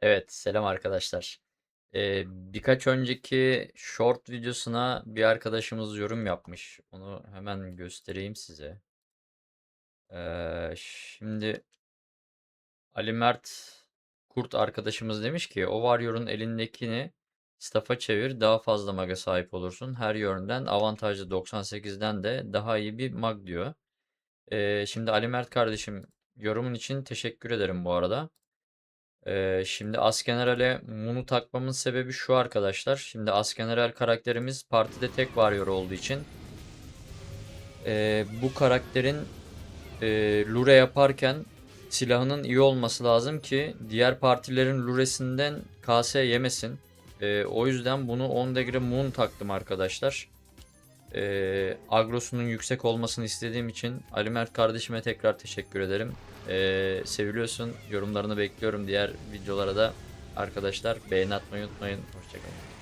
Evet, selam arkadaşlar. Eee, birkaç önceki short videosuna bir arkadaşımız yorum yapmış. Onu hemen göstereyim size. Eee, şimdi Ali Mert Kurt arkadaşımız demiş ki o Warrior'un elindekini staff'a çevir daha fazla mag'a sahip olursun. Her yönden avantajlı 98'den de daha iyi bir mag diyor. Eee, şimdi Ali Mert kardeşim yorumun için teşekkür ederim bu arada. Şimdi Asgeneral'e Moon'u takmamın sebebi şu arkadaşlar. Şimdi Asgeneral karakterimiz partide tek varıyor olduğu için ee, bu karakterin e, lure yaparken silahının iyi olması lazım ki diğer partilerin luresinden KS yemesin. Ee, o yüzden bunu 10 degree Moon taktım arkadaşlar. Ee, agrosunun yüksek olmasını istediğim için Ali Mert kardeşime tekrar teşekkür ederim. Ee, seviliyorsun. Yorumlarını bekliyorum. Diğer videolara da arkadaşlar beğeni atmayı unutmayın. Hoşçakalın.